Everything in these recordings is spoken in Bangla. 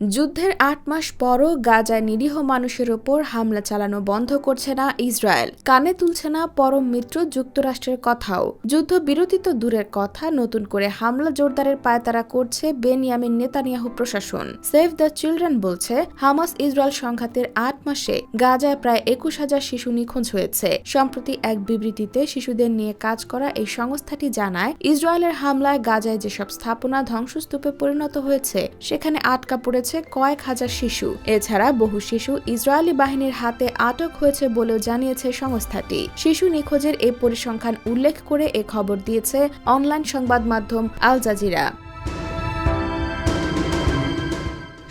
যুদ্ধের আট মাস পরও গাজায় নিরীহ মানুষের ওপর হামলা চালানো বন্ধ করছে না ইসরায়েল। কানে তুলছে না পরম মিত্র যুক্তরাষ্ট্রের কথাও। যুদ্ধবিরতি তো দূরের কথা, নতুন করে হামলা জোরদারের পায়তারা করছে বেনিয়ামিন নেতানিয়াহু প্রশাসন। সেভ দ্য চিলড্রেন বলছে, হামাস ইসরায়েল সংঘাতের আট মাসে গাজায় প্রায় একুশ হাজার শিশু নিখোঁজ হয়েছে। সম্প্রতি এক বিবৃতিতে শিশুদের নিয়ে কাজ করা এই সংস্থাটি জানায়, ইসরায়েলের হামলায় গাজায় যেসব স্থাপনা ধ্বংসস্তূপে পরিণত হয়েছে, সেখানে আটকা পড়েছে কয়েক হাজার শিশু। এছাড়া বহু শিশু ইসরায়েলি বাহিনীর হাতে আটক হয়েছে বলেও জানিয়েছে সংস্থাটি। শিশু নিখোঁজের এই পরিসংখ্যান উল্লেখ করে এ খবর দিয়েছে অনলাইন সংবাদ মাধ্যম আল জাজিরা।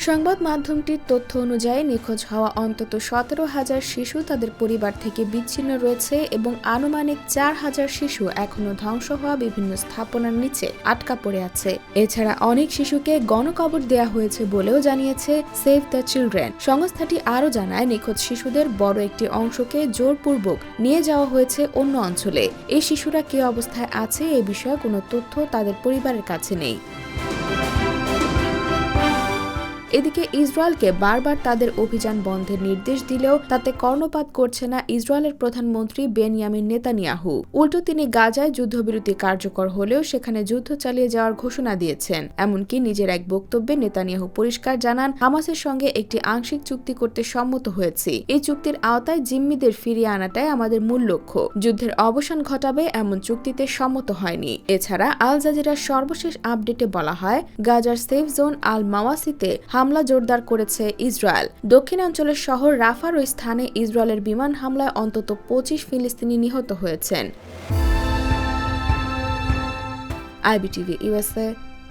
সংবাদ মাধ্যমটির তথ্য অনুযায়ী নিখোঁজ হওয়া অন্তত সতেরো হাজার শিশু তাদের পরিবার থেকে বিচ্ছিন্ন রয়েছে এবং আনুমানিক চার হাজার শিশু এখনও ধ্বংস হওয়া বিভিন্ন স্থাপনার নিচে আটকা পড়ে আছে। এছাড়া অনেক শিশুকে গণকবর দেয়া হয়েছে বলেও জানিয়েছে সেভ দ্য চিলড্রেন সংস্থাটি আরও জানায়, নিখোঁজ শিশুদের বড় একটি অংশকে জোরপূর্বক নিয়ে যাওয়া হয়েছে অন্য অঞ্চলে। এই শিশুরা কি অবস্থায় আছে এ বিষয়ে কোনো তথ্য তাদের পরিবারের কাছে নেই। এদিকে ইসরায়েলকে বারবার তাদের অভিযান বন্ধের নির্দেশ দিলেও তাতে কর্ণপাত করছে না ইসরায়েলের প্রধানমন্ত্রী বেনিয়ামিন নেতানিয়াহু। উল্টো তিনি গাজায় যুদ্ধবিরতি কার্যকর হলেও সেখানে যুদ্ধ চালিয়ে যাওয়ার ঘোষণা দিয়েছেন। এমনকি নিজের এক বক্তব্যে নেতানিয়াহু পরিষ্কার জানান, হামাসের সঙ্গে একটি আংশিক চুক্তি করতে সম্মত হয়েছি। এই চুক্তির আওতায় জিম্মিদের ফিরিয়ে আনাটাই আমাদের মূল লক্ষ্য। যুদ্ধের অবসান ঘটাবে এমন চুক্তিতে সম্মত হয়নি। এছাড়া আল জাজিরার সর্বশেষ আপডেটে বলা হয়, গাজার সেফ জোন আল মাওয়াসিতে হামলা জোরদার করেছে ইসরায়েল। দক্ষিণাঞ্চলের শহর রাফার ওই স্থানে ইসরায়েলের বিমান হামলায় অন্তত পঁচিশ ফিলিস্তিনি নিহত হয়েছেন। IBTV USA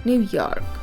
New York.